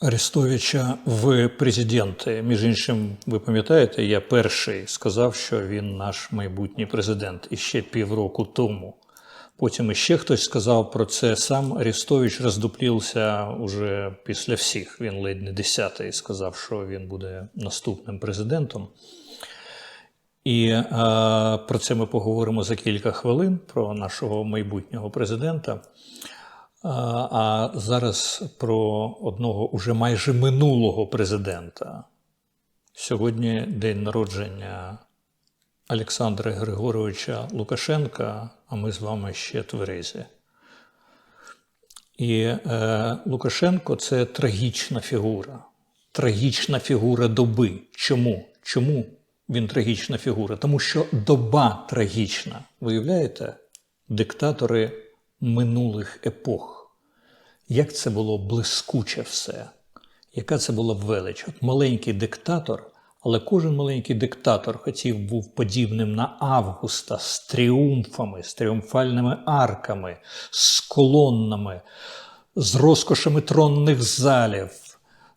Арестовича в президенти. Між іншим, ви пам'ятаєте, я перший сказав, що він наш майбутній президент іще півроку тому. Потім іще хтось сказав про це. Сам Арестович роздуплівся уже після всіх. Він ледь не десятий сказав, що він буде наступним президентом. І е, про це ми поговоримо за кілька хвилин про нашого майбутнього президента. А, зараз про одного уже майже минулого президента. Сьогодні день народження Олександра Григоровича Лукашенка, а ми з вами ще тверезі. І е, Лукашенко це трагічна фігура. Трагічна фігура доби. Чому? Чому він трагічна фігура? Тому що доба трагічна. Виявляєте? Диктатори минулих епох. Як це було блискуче все, яка це була велич? От маленький диктатор, але кожен маленький диктатор хотів був подібним на Августа з тріумфами, з тріумфальними арками, з колоннами, з розкошами тронних залів,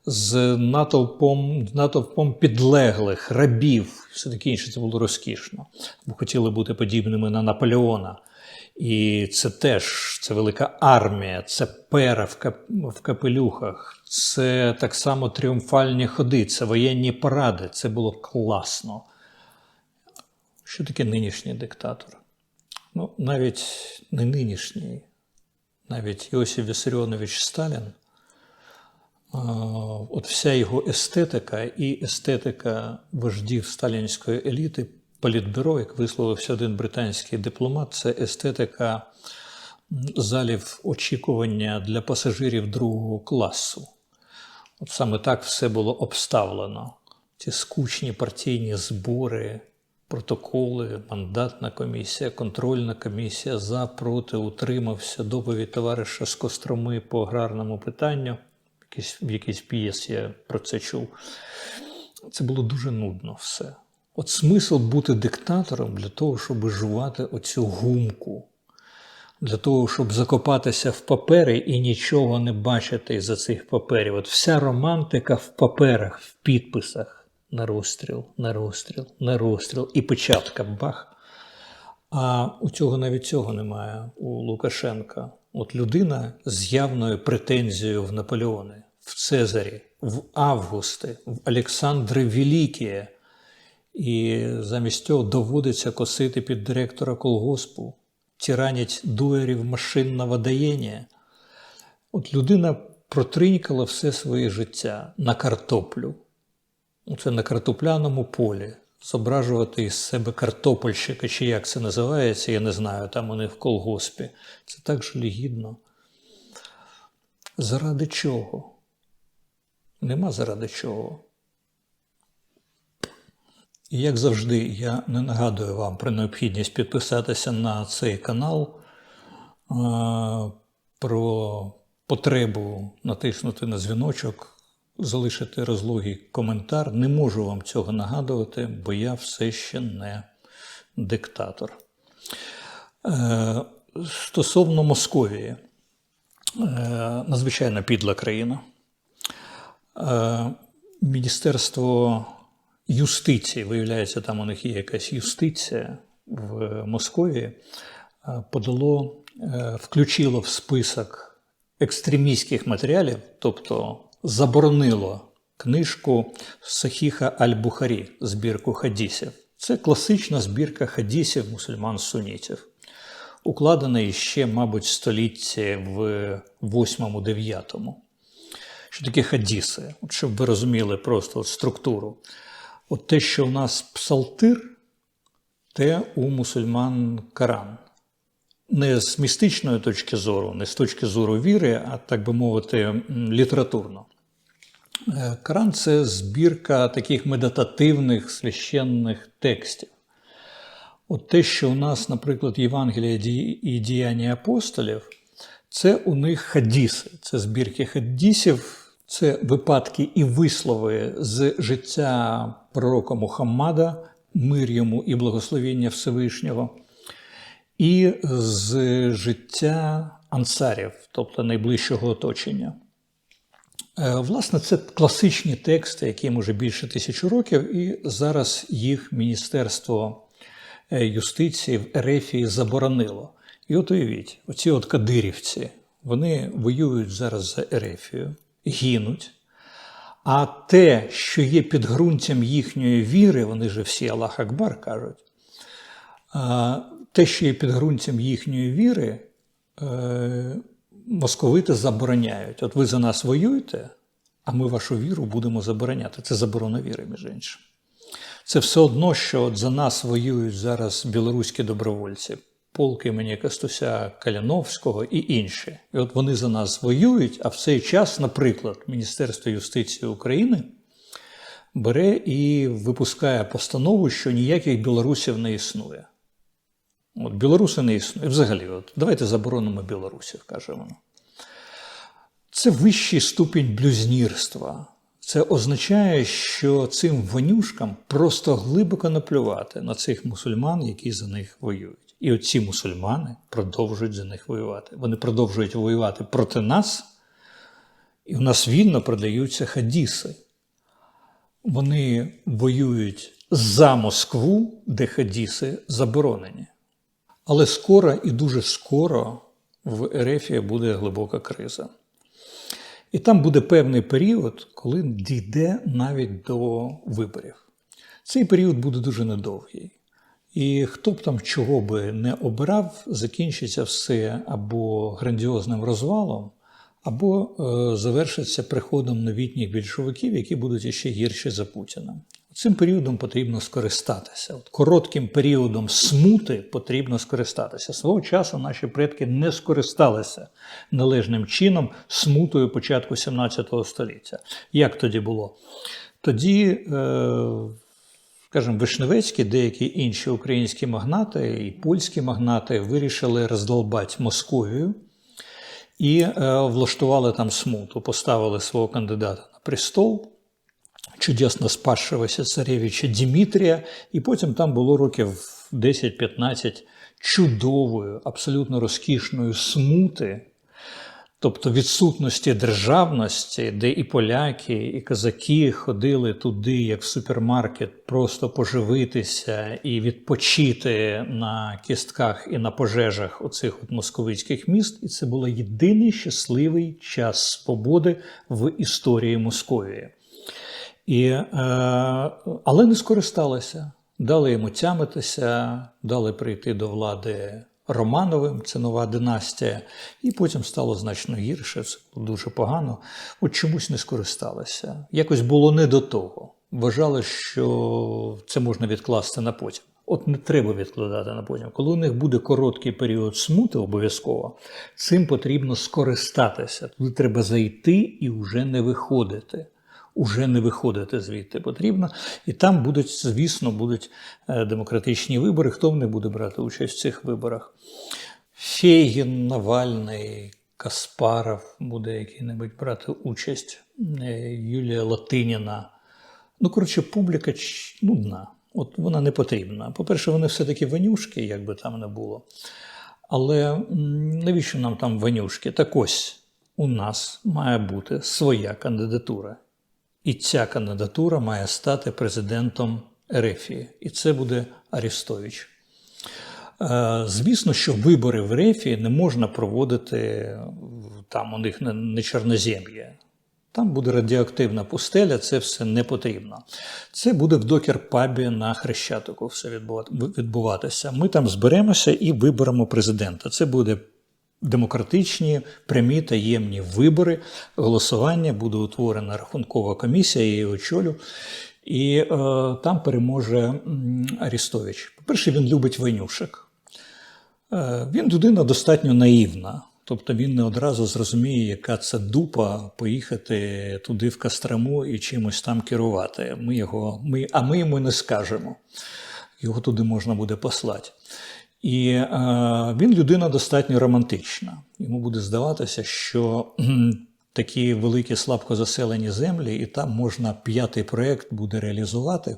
з натовпом, натовпом підлеглих, рабів, все таке інше це було розкішно. Бо хотіли бути подібними на Наполеона. І це теж це велика армія, це пера в, кап, в капелюхах, це так само тріумфальні ходи, це воєнні паради. Це було класно. Що таке нинішній диктатор? Ну, навіть не нинішній, навіть Йосиф Вісаріонович Сталін. От вся його естетика і естетика вождів сталінської еліти Політбюро, як висловився один британський дипломат, це естетика залів очікування для пасажирів другого класу. От саме так все було обставлено. Ці скучні партійні збори, протоколи, мандатна комісія, контрольна комісія за, проти, утримався, доповідь товариша з Костроми по аграрному питанню. Якийсь, в якійсь п'єсі я про це чув. Це було дуже нудно все. От смисл бути диктатором для того, щоб жувати оцю гумку, для того, щоб закопатися в папери і нічого не бачити за цих паперів. От вся романтика в паперах, в підписах на розстріл, на розстріл, на розстріл і печатка бах. А у цього навіть цього немає у Лукашенка. От людина з явною претензією в Наполеони, в Цезарі, в Августи, в Олександри Великіє. І замість цього доводиться косити під директора колгоспу, тиранять дуерів машинного даєння. От людина протринькала все своє життя на картоплю. Це на картопляному полі. Зображувати із себе картопельщика, чи як це називається, я не знаю, там вони в колгоспі. Це так жалігідно. Заради чого? Нема заради чого. І як завжди, я не нагадую вам про необхідність підписатися на цей канал, про потребу натиснути на дзвіночок, залишити розлогий коментар. Не можу вам цього нагадувати, бо я все ще не диктатор. Е, стосовно Московії, е, надзвичайно підла країна. Е, Міністерство юстиції, виявляється, там у них є якась юстиція в Московії, подало, включило в список екстремістських матеріалів, тобто заборонило книжку Сахіха Аль-Бухарі, збірку хадісів. Це класична збірка хадісів мусульман-сунітів, укладена ще, мабуть, столітті в 8-9. Що таке хадіси? От щоб ви розуміли просто от структуру. От те, що у нас псалтир, те у мусульман Коран. Не з містичної точки зору, не з точки зору віри, а так би мовити, літературно. Е, Коран це збірка таких медитативних священних текстів. От те, що у нас, наприклад, Євангелія і діяння апостолів, це у них хадіси, це збірки хадісів. Це випадки і вислови з життя пророка Мухаммада, мир йому і благословіння Всевишнього, і з життя ансарів, тобто найближчого оточення. Е, Власне, це класичні тексти, яким уже більше тисячі років, і зараз їх Міністерство е, юстиції в Ерефії заборонило. І от уявіть, оці от кадирівці, вони воюють зараз за Ерефію, гинуть. А те, що є підґрунтям їхньої віри, вони же всі Аллах Акбар кажуть, те, що є підґрунтям їхньої віри, е, московити забороняють. От ви за нас воюєте, а ми вашу віру будемо забороняти. Це заборона віри, між іншим. Це все одно, що от за нас воюють зараз білоруські добровольці, полк імені Кастуся Каляновського і інші. І от вони за нас воюють, а в цей час, наприклад, Міністерство юстиції України бере і випускає постанову, що ніяких білорусів не існує. От білоруси не існує. Взагалі, от, давайте заборонимо білорусів, каже воно. Це вищий ступінь блюзнірства. Це означає, що цим вонюшкам просто глибоко наплювати на цих мусульман, які за них воюють. І оці мусульмани продовжують за них воювати. Вони продовжують воювати проти нас, і у нас вільно продаються хадіси. Вони воюють за Москву, де хадіси заборонені. Але скоро і дуже скоро в Ерефії буде глибока криза. І там буде певний період, коли дійде навіть до виборів. Цей період буде дуже недовгий. І хто б там чого би не обирав, закінчиться все або грандіозним розвалом, або е, завершиться приходом новітніх більшовиків, які будуть іще гірші за Путіна. Цим періодом потрібно скористатися. От коротким періодом смути потрібно скористатися. Свого часу наші предки не скористалися належним чином смутою початку 17 століття. Як тоді було? Тоді, е, скажімо, Вишневецькі, деякі інші українські магнати і польські магнати вирішили роздолбати Московію і е, влаштували там смуту, поставили свого кандидата на престол чудесно спасшегося царевича Дімітрія, і потім там було років 10-15 чудової, абсолютно розкішної смути, тобто відсутності державності, де і поляки, і козаки ходили туди, як в супермаркет, просто поживитися і відпочити на кістках і на пожежах оцих от московицьких міст. І це був єдиний щасливий час свободи в історії Московії. І, е, але не скористалися. Дали йому тямитися, дали прийти до влади Романовим, це нова династія, і потім стало значно гірше, це було дуже погано. От чомусь не скористалися. Якось було не до того. Вважали, що це можна відкласти на потім. От не треба відкладати на потім. Коли у них буде короткий період смути, обов'язково, цим потрібно скористатися. Туди треба зайти і вже не виходити уже не виходити звідти потрібно. І там будуть, звісно, будуть е, демократичні вибори. Хто в них буде брати участь в цих виборах? Фейгін, Навальний, Каспаров буде який-небудь брати участь, е, Юлія Латиніна. Ну, коротше, публіка нудна. От вона не потрібна. По-перше, вони все-таки ванюшки, як би там не було. Але навіщо нам там ванюшки? Так ось у нас має бути своя кандидатура. І ця кандидатура має стати президентом Ерефії. І це буде Арістович. Е, звісно, що вибори в Ерефії не можна проводити там у них не чорнозем'я. Там буде радіоактивна пустеля, це все не потрібно. Це буде в докер-пабі на Хрещатику все відбуватися. Ми там зберемося і виберемо президента. Це буде демократичні, прямі таємні вибори. Голосування буде утворена рахункова комісія, я її очолю. І е, там переможе Арістович. По-перше, він любить войнюшек. Е, він людина достатньо наївна. Тобто він не одразу зрозуміє, яка це дупа поїхати туди в Кострому і чимось там керувати. Ми його, ми, А ми йому не скажемо. Його туди можна буде послати. І е, він людина достатньо романтична. Йому буде здаватися, що такі великі слабко заселені землі, і там можна п'ятий проєкт буде реалізувати.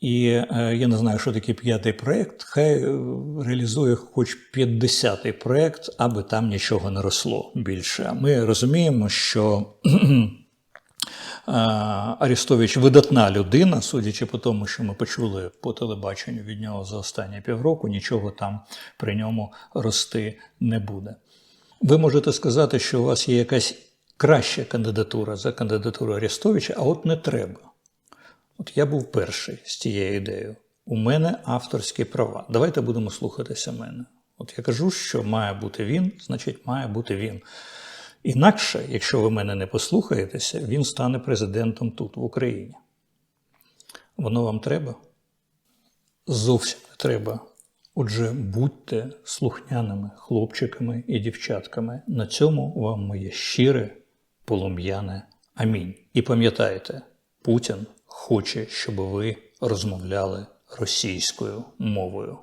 І е, я не знаю, що таке п'ятий проєкт. Хай е, реалізує хоч 50-й проєкт, аби там нічого не росло більше. Ми розуміємо, що Арістович видатна людина, судячи по тому, що ми почули по телебаченню від нього за останні півроку, нічого там при ньому рости не буде. Ви можете сказати, що у вас є якась краща кандидатура за кандидатуру Арістовича, а от не треба. От я був перший з тією ідеєю. У мене авторські права. Давайте будемо слухатися мене. От я кажу, що має бути він, значить, має бути він. Інакше, якщо ви мене не послухаєтеся, він стане президентом тут, в Україні. Воно вам треба? Зовсім не треба. Отже, будьте слухняними хлопчиками і дівчатками. На цьому вам моє щире, полум'яне амінь. І пам'ятайте, Путін хоче, щоб ви розмовляли російською мовою.